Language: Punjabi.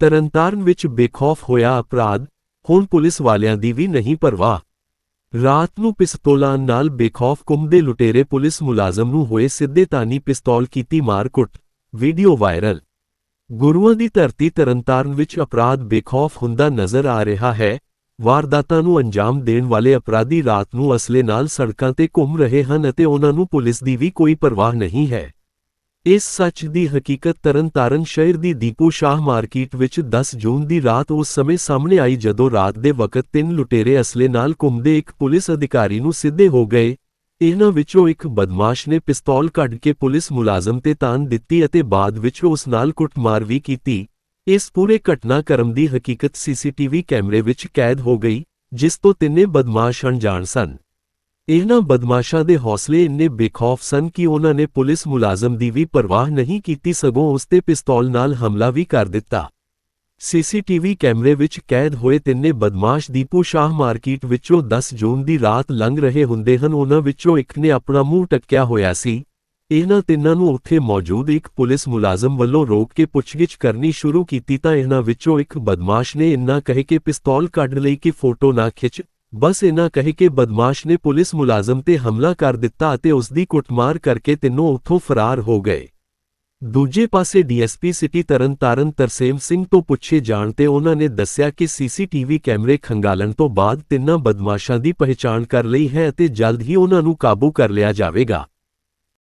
ਤਰਨਤਾਰਨ ਵਿੱਚ ਬੇਖੌਫ ਹੋਇਆ ਅਪਰਾਧ, ਹੁਣ ਪੁਲਿਸ ਵਾਲਿਆਂ ਦੀ ਵੀ ਨਹੀਂ ਪਰਵਾਹ। ਰਾਤ ਨੂੰ ਪਿਸਤੌਲਾਂ ਨਾਲ ਬੇਖੌਫ ਘੁੰਮਦੇ ਲੁਟੇਰੇ ਪੁਲਿਸ ਮੁਲਾਜ਼ਮ ਨੂੰ ਹੋਏ ਸਿੱਧੇ ਤਾਨੀ ਪਿਸਤੌਲ ਕੀਤੀ ਮਾਰ-ਕੁੱਟ, ਵੀਡੀਓ ਵਾਇਰਲ। ਗੁਰੂਆਂ ਦੀ ਧਰਤੀ ਤਰਨਤਾਰਨ ਵਿੱਚ ਅਪਰਾਧ ਬੇਖੌਫ ਹੁੰਦਾ ਨਜ਼ਰ ਆ ਰਿਹਾ ਹੈ ਵਾਰਦਾਤਾਂ ਨੂੰ ਅੰਜਾਮ ਦੇਣ ਵਾਲੇ ਅਪਰਾਧੀ ਰਾਤ ਨੂੰ ਅਸਲੇ ਨਾਲ ਸੜਕਾਂ ਤੇ ਘੁੰਮ ਰਹੇ ਹਨ ਅਤੇ ਉਹਨਾਂ ਨੂੰ ਪੁਲਿਸ ਦੀ ਵੀ ਕੋਈ ਪਰਵਾਹ ਨਹੀਂ ਹੈ। ਇਸ ਸੱਚ ਦੀ ਹਕੀਕਤ ਤਰਨਤਾਰਨ ਸ਼ਹਿਰ ਦੀ ਦੀਪੂ ਸ਼ਾਹ ਮਾਰਕੀਟ ਵਿੱਚ 10 ਜੂਨ ਦੀ ਰਾਤ ਉਸ ਸਮੇਂ ਸਾਹਮਣੇ ਆਈ ਜਦੋਂ ਰਾਤ ਦੇ ਵਕਤ ਤਿੰਨ ਲੁਟੇਰੇ ਅਸਲੇ ਨਾਲ ਘੁੰਮਦੇ ਇੱਕ ਪੁਲਿਸ ਅਧਿਕਾਰੀ ਨੂੰ ਸਿੱਧੇ ਹੋ ਗਏ। ਇਹਨਾਂ ਵਿੱਚੋਂ ਇੱਕ ਬਦਮਾਸ਼ ਨੇ ਪਿਸਤੌਲ ਕੱਢ ਕੇ ਪੁਲਿਸ ਮੁਲਾਜ਼ਮ ਤੇ ਤਾਨ ਦਿੱਤੀ ਅਤੇ ਬਾਅਦ ਵਿੱਚ ਉਸ ਨਾਲ ਕੁੱਟਮਾਰ ਵੀ ਕੀਤੀ। ਇਸ ਪੂਰੇ ਘਟਨਾਕ੍ਰਮ ਦੀ ਹਕੀਕਤ ਸੀਸੀਟੀਵੀ ਕੈਮਰੇ ਵਿੱਚ ਕੈਦ ਹੋ ਗਈ, ਜਿਸ ਤੋਂ ਤਿੰਨੇ ਬਦਮਾਸ਼ ਅਣਜਾਣ ਸਨ। ਇਹਨਾਂ ਬਦਮਾਸ਼ਾਂ ਦੇ ਹੌਸਲੇ ਇੰਨੇ ਬੇਖੌਫ ਸਨ ਕਿ ਉਹਨਾਂ ਨੇ ਪੁਲਿਸ ਮੁਲਾਜ਼ਮ ਦੀ ਵੀ ਪਰਵਾਹ ਨਹੀਂ ਕੀਤੀ, ਸਗੋਂ ਉਸ ਤੇ ਪਿਸਤੌਲ ਨਾਲ ਹਮਲਾ ਵੀ ਕਰ ਦਿੱਤਾ। ਸੀਸੀਟੀਵੀ ਕੈਮਰੇ ਵਿੱਚ ਕੈਦ ਹੋਏ ਤਿੰਨੇ ਬਦਮਾਸ਼ ਦੀਪੂ ਸ਼ਾਹ ਮਾਰਕੀਟ ਵਿੱਚੋਂ 10 ਜੂਨ ਦੀ ਰਾਤ ਲੰਘ ਰਹੇ ਹੁੰਦੇ ਹਨ। ਉਹਨਾਂ ਵਿੱਚੋਂ ਇੱਕ ਨੇ ਆਪਣਾ ਮੂੰਹ ਟੱਕਿਆ ਹੋਇਆ ਸੀ। ਇਹਨਾਂ ਤਿੰਨਾਂ ਨੂੰ ਉੱਥੇ ਮੌਜੂਦ ਇੱਕ ਪੁਲਿਸ ਮੁਲਾਜ਼ਮ ਵੱਲੋਂ ਰੋਕ ਕੇ ਪੁੱਛਗਿੱਛ ਕਰਨੀ ਸ਼ੁਰੂ ਕੀਤੀ ਤਾਂ ਇਹਨਾਂ ਵਿੱਚੋਂ ਇੱਕ ਬਦਮਾਸ਼ ਨੇ ਇੰਨਾ ਕਹਿ ਕੇ ਪਿਸਤੌਲ ਕੱਢ ਲਈ ਕਿ ਫੋਟੋ ਨਾ ਖਿੱਚ। ਬਸ ਇਹਨਾਂ ਕਹੇ ਕਿ ਬਦਮਾਸ਼ ਨੇ ਪੁਲਿਸ ਮੁਲਾਜ਼ਮ ਤੇ ਹਮਲਾ ਕਰ ਦਿੱਤਾ ਅਤੇ ਉਸ ਦੀ ਕੁੱਟਮਾਰ ਕਰਕੇ ਤਿੰਨੋਂ ਉੱਥੋਂ ਫਰਾਰ ਹੋ ਗਏ। ਦੂਜੇ ਪਾਸੇ ਡੀਐਸਪੀ ਸਿਟੀ ਤਰਨਤਾਰਨ ਤਰਸੇਮ ਸਿੰਘ ਤੋਂ ਪੁੱਛੇ ਜਾਣ ਤੇ ਉਹਨਾਂ ਨੇ ਦੱਸਿਆ ਕਿ ਸੀਸੀਟੀਵੀ ਕੈਮਰੇ ਖੰਗਾਲਣ ਤੋਂ ਬਾਅਦ ਤਿੰਨਾਂ ਬਦਮਾਸ਼ਾਂ ਦੀ ਪਹਿਚਾਣ ਕਰ ਲਈ ਹੈ ਅਤੇ ਜਲਦ ਹੀ ਉਹਨਾਂ ਨੂੰ ਕਾਬੂ ਕਰ ਲਿਆ ਜਾਵੇਗਾ।